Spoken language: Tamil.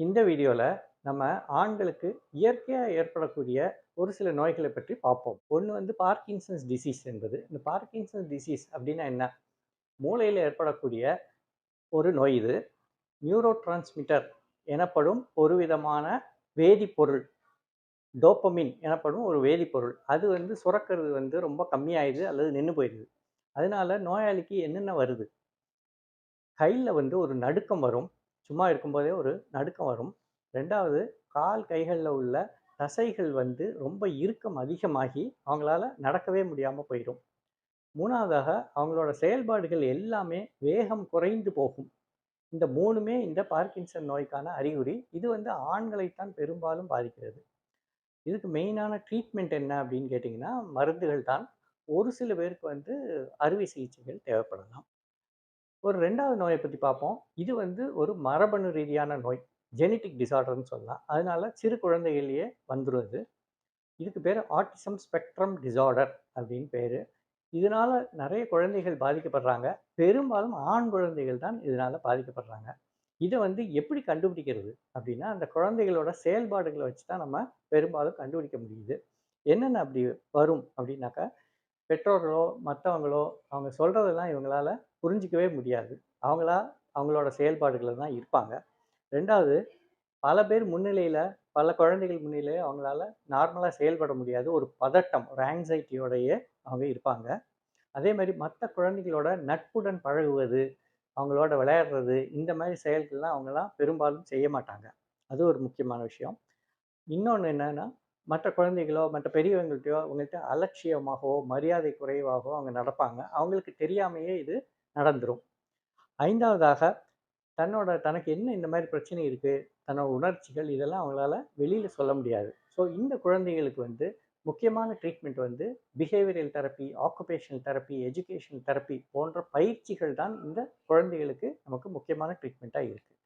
இந்த வீடியோவில் நம்ம ஆண்களுக்கு இயற்கையாக ஏற்படக்கூடிய ஒரு சில நோய்களை பற்றி பார்ப்போம். ஒன்று வந்து பார்க்கின்சன்ஸ் டிசீஸ் என்பது. இந்த பார்க்கின்சன்ஸ் டிசீஸ் அப்படின்னா என்ன? மூளையில் ஏற்படக்கூடிய ஒரு நோய் இது. நியூரோ டிரான்ஸ்மிட்டர் எனப்படும் ஒரு விதமான வேதிப்பொருள். டோப்பமின் எனப்படும் ஒரு வேதிப்பொருள். அது வந்து சுரக்கிறது வந்து ரொம்ப கம்மியாயிடுது அல்லது நின்று போயிடுது. அதனால நோயாளிக்கு என்னென்ன வருது? கையில் வந்து ஒரு நடுக்கம் வரும். சும்மா இருக்கும்போதே ஒரு நடுக்கம் வரும். ரெண்டாவது கால் கைகளில் உள்ள தசைகள் வந்து ரொம்ப இறுக்கம் அதிகமாகி அவங்களால நடக்கவே முடியாமல் போயிடும். மூணாவதாக அவங்களோட செயல்பாடுகள் எல்லாமே வேகம் குறைந்து போகும். இந்த மூணுமே இந்த பார்க்கின்சன் நோய்க்கான அறிகுறி. இது வந்து ஆண்களைத்தான் பெரும்பாலும் பாதிக்கிறது. இதுக்கு மெயினான ட்ரீட்மெண்ட் என்ன அப்படின்னு கேட்டிங்கன்னா மருந்துகள் தான் ஒரு சில பேருக்கு வந்து அறுவை சிகிச்சைகள் தேவைப்படலாம். ஒரு ரெண்டாவது நோயை பற்றி பார்ப்போம். இது வந்து ஒரு மரபணு ரீதியான நோய். ஜெனட்டிக் டிசார்டர்னு சொல்லலாம். அதனால சிறு குழந்தைகள்லேயே வந்துடும் இது. இதுக்கு பேர் ஆட்டிசம் ஸ்பெக்ட்ரம் டிசார்டர் அப்படின்னு பேர். இதனால் நிறைய குழந்தைகள் பாதிக்கப்படுறாங்க. பெரும்பாலும் ஆண் குழந்தைகள் தான் இதனால் பாதிக்கப்படுறாங்க. இதை வந்து எப்படி கண்டுபிடிக்கிறது அப்படின்னா அந்த குழந்தைகளோட செயல்பாடுகளை வச்சு தான் நம்ம பெரும்பாலும் கண்டுபிடிக்க முடியுது. என்னென்ன அப்படி வரும் அப்படின்னாக்கா பெற்றோர்களோ மற்றவங்களோ அவங்க சொல்கிறதெல்லாம் இவங்களால புரிஞ்சிக்கவே முடியாது. அவங்களா அவங்களோட செயல்பாடுகளில் தான் இருப்பாங்க. ரெண்டாவது பல பேர் முன்னிலையில் பல குழந்தைகள் முன்னிலையில் அவங்களால நார்மலாக செயல்பட முடியாது. ஒரு பதட்டம் ஒரு ஆங்ஸைட்டியோடையே அவங்க இருப்பாங்க. அதே மாதிரி மற்ற குழந்தைகளோட நட்புடன் பழகுவது அவங்களோட விளையாடுறது இந்த மாதிரி செயல்கள்லாம் அவங்களாம் பெரும்பாலும் செய்ய மாட்டாங்க. அது ஒரு முக்கியமான விஷயம். இன்னொன்று என்னென்னா மற்ற குழந்தைகளோ மற்ற பெரியவங்கள்ட்டையோ அவங்கள்ட்ட அலட்சியமாகவோ மரியாதை குறைவாகவோ அவங்க நடப்பாங்க. அவங்களுக்கு தெரியாமையே இது நடந்துடும் ஐந்தாவதாக தன்னோட தனக்கு என்ன இந்த மாதிரி பிரச்சனை இருக்குது தன்னோட உணர்ச்சிகள் இதெல்லாம் அவங்களால வெளியில் சொல்ல முடியாது. ஸோ இந்த குழந்தைகளுக்கு வந்து முக்கியமான ட்ரீட்மெண்ட் வந்து behavioural therapy occupational therapy educational therapy போன்ற பயிற்சிகள் தான் இந்த குழந்தைகளுக்கு நமக்கு முக்கியமான ட்ரீட்மெண்ட்டாக இருக்குது